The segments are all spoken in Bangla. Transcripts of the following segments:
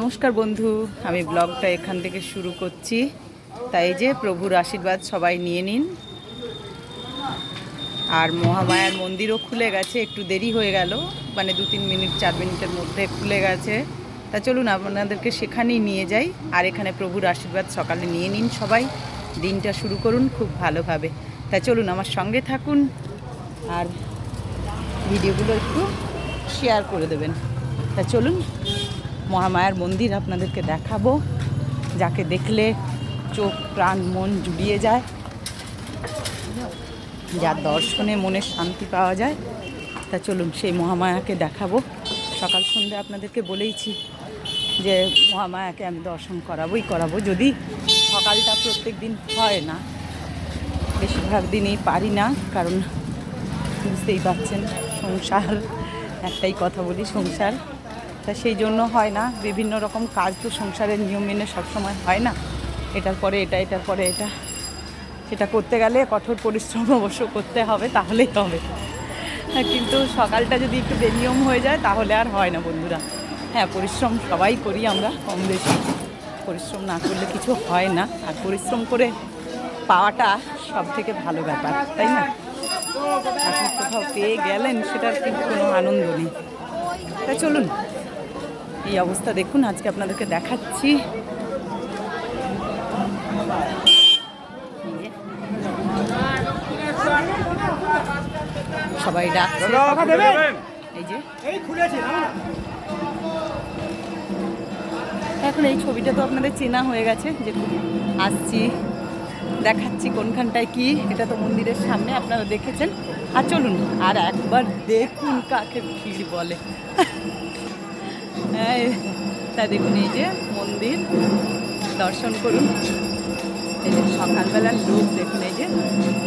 নমস্কার বন্ধু, আমি ব্লগটা এখান থেকে শুরু করছি। তাই যে প্রভুর আশীর্বাদ সবাই নিয়ে নিন। আর মহামায়ার মন্দিরও খুলে গেছে, একটু দেরি হয়ে গেল। মানে দু তিন মিনিট, চার মিনিটের মধ্যে খুলে গেছে। তা চলুন, আপনাদেরকে সেখানেই নিয়ে যাই। আর এখানে প্রভুর আশীর্বাদ সকালে নিয়ে নিন সবাই। দিনটা শুরু করুন খুব ভালোভাবে। তা চলুন, আমার সঙ্গে থাকুন। আর ভিডিওগুলো একটু শেয়ার করে দেবেন। তা চলুন। মহামায়ার মন্দির আপনাদেরকে দেখাবো, যাকে দেখলে চোখ, প্রাণ, মন জুড়িয়ে যায়, যার দর্শনে মনের শান্তি পাওয়া যায়। তা চলুন সেই মহামায়াকে দেখাবো। সকাল সন্ধ্যে আপনাদেরকে বলেইছি যে, মহামায়াকে আমি দর্শন করাবোই করাবো। যদি সকালটা প্রত্যেক দিন হয় না, বেশিরভাগ দিনই পারি না, কারণ বুঝতেই পারছেন, সংসার, একটাই কথা বলি, সংসার। তা সেই জন্য হয় না। বিভিন্ন রকম কাজ তো সংসারের নিয়ম মেনে সবসময় হয় না। এটার পরে এটা, এটার পরে এটা। সেটা করতে গেলে কঠোর পরিশ্রম অবশ্য করতে হবে, তাহলেই হবে। কিন্তু সকালটা যদি একটু বেনিয়ম হয়ে যায়, তাহলে আর হয় না বন্ধুরা। হ্যাঁ পরিশ্রম সবাই করি আমরা, কম বেশি। পরিশ্রম না করলে কিছু হয় না। আর পরিশ্রম করে পাওয়াটা সব থেকে ভালো ব্যাপার, তাই না? আপনি কোথাও পেয়ে গেলেন, সেটার কিন্তু কোনো আনন্দ নেই। তা চলুন। এই অবস্থা দেখুন আজকে আপনাদেরকে দেখাচ্ছি। সবাই ডাকছে। এই যে। এখন এই ছবিটা তো আপনাদের চেনা হয়ে গেছে যে আসছি দেখাচ্ছি কোনখানটায় কি এটা তো মন্দিরের সামনে আপনারা দেখেছেন। আর চলুন আর একবার দেখুন কাকে ভিড় বলে। তা দেখুন, এই যে মন্দির, দর্শন করুন। এই যে সকালবেলার লোক, দেখুন, এই যে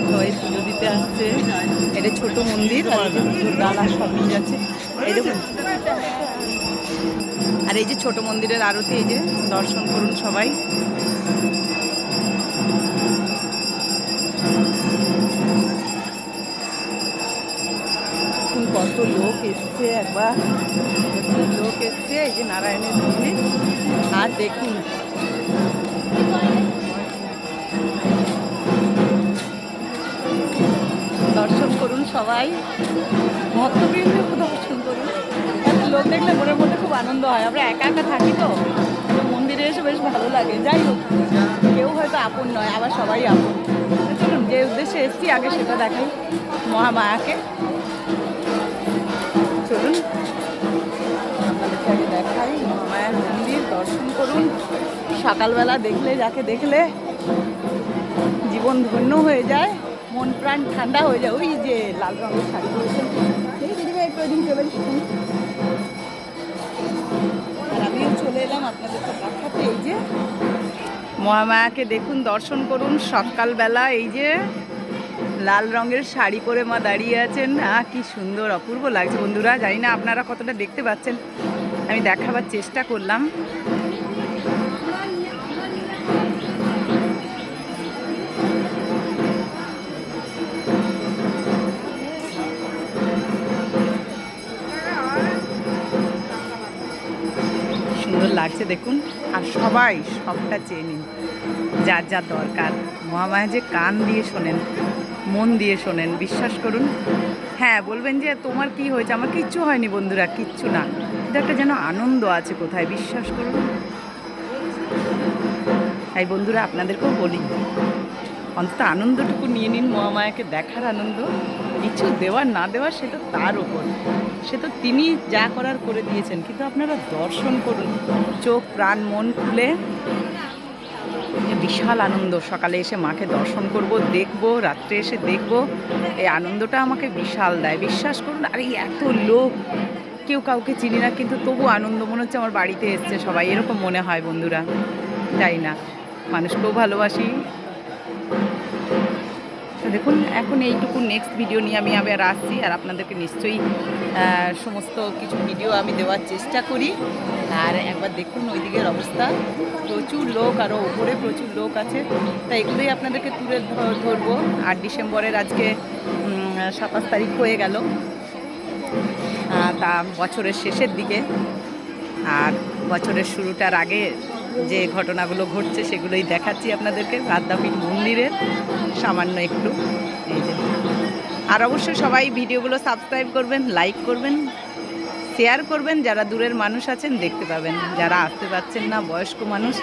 সবাই পুজো দিতে আসছে। এটা ছোট মন্দির, আর পুজোর ডালা সবই আছে। এই দেখুন। আর এই যে ছোট মন্দিরের আরতি, এই যে দর্শন করুন সবাই। কত লোক এসছে একবার। প্রচুর লোক এসছে, এই যে নারায়ণের মন্দির। আর দেখুন। দর্শন করুন সবাই। ভক্তবৃন্দকে দর্শন করুন। এত লোক দেখলে মনের মধ্যে খুব আনন্দ হয়। আমরা একা একা থাকি তো। মন্দিরে এসে বেশ ভালো লাগে। যাই হোক, কেউ হয়তো আপন নয়, আবার সবাই আপন। যে উদ্দেশ্যে এসছি, আগে সেটা দেখাই মহামায়াকে। আগে দেখাই, মহামায়ার মন্দির, দর্শন করুন। সকালবেলা দেখলে, যাকে দেখলে জীবন ধন্য হয়ে যায়, মন প্রাণ ঠান্ডা হয়ে যায়। ওই যে লাল রঙের শাড়ি পরেছেন। ওইদিন চলে। আর আমিও চলে এলাম আপনাদেরকে দেখাতে। এই যে মহামায়াকে দেখুন, দর্শন করুন। সকালবেলা এই যে লাল রঙের শাড়ি পরে মা দাঁড়িয়ে আছেন। আহ কি সুন্দর, অপূর্ব লাগছে। বন্ধুরা, জানি না আপনারা কতটা দেখতে পাচ্ছেন। আমি দেখাবার চেষ্টা করলাম। সুন্দর লাগছে, দেখুন। আর সবাই সবটা চেয়ে নিন যার যা দরকার। মহামায়া যে কান দিয়ে শোনেন। মন দিয়ে শোনেন, বিশ্বাস করুন। হ্যাঁ বলবেন যে তোমার কি হয়েছে? আমার কিচ্ছু হয়নি বন্ধুরা, কিচ্ছু না। এটা একটা যেন আনন্দ আছে কোথায়, বিশ্বাস করুন। তাই বন্ধুরা, আপনাদেরকেও বলি, অন্তত আনন্দটুকু নিয়ে নিন মহামায়াকে দেখার আনন্দ। কিছু দেওয়ার, না দেওয়ার সেটা তার ওপর সে তো তিনি যা করার করে দিয়েছেন, কিন্তু আপনারা দর্শন করুন। চোখ, প্রাণ, মন খুলে বিশাল আনন্দ। সকালে এসে মাকে দর্শন করব, দেখব, রাত্রে এসে দেখব। এই আনন্দটা আমাকে বিশাল দেয়। বিশ্বাস করুন, আর এই এত লোক। কেউ কাউকে চিনি না, কিন্তু তবু আনন্দ, মনে হচ্ছে আমার বাড়িতে এসছে সবাই। এরকম মনে হয় বন্ধুরা। তাই না? মানুষকেও ভালোবাসি। তো দেখুন, এখন এইটুকু নেক্সট ভিডিও নিয়ে আমি আবার আসছি আর আপনাদেরকে নিশ্চয়ই সমস্ত কিছু ভিডিও আমি দেওয়ার চেষ্টা করি। আর একবার দেখুন ওই দিকের অবস্থা। প্রচুর লোক আরও ওপরে প্রচুর লোক আছে। তাই এগুলোই আপনাদেরকে তুলে ধরবো। আট ডিসেম্বরের আজকে সাতাশ তারিখ হয়ে গেল। তা বছরের শেষের দিকে। আর বছরের শুরুটার আগে যে ঘটনাগুলো ঘটছে সেগুলোই দেখাচ্ছি আপনাদেরকে। রাদ্দাপীঠ মন্দিরের সামান্য একটু এই যে। আর অবশ্যই সবাই ভিডিওগুলো সাবস্ক্রাইব করবেন লাইক করবেন শেয়ার করবেন। যারা দূরের মানুষ আছেন দেখতে পাবেন। যারা আসতে পারছেন না বয়স্ক মানুষ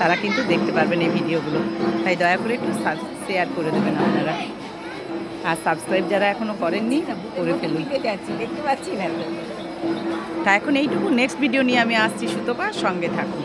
তারা কিন্তু দেখতে পারবেন এই ভিডিওগুলো। তাই দয়া করে একটু শেয়ার করে দেবেন আপনারা। আর সাবস্ক্রাইব যারা এখনও করেননি করে ফেলুন। দেখতে পাচ্ছি না। তা এখন এইটুকু। নেক্সট ভিডিও নিয়ে আমি আসছি সুতপা। সঙ্গে থাকুন।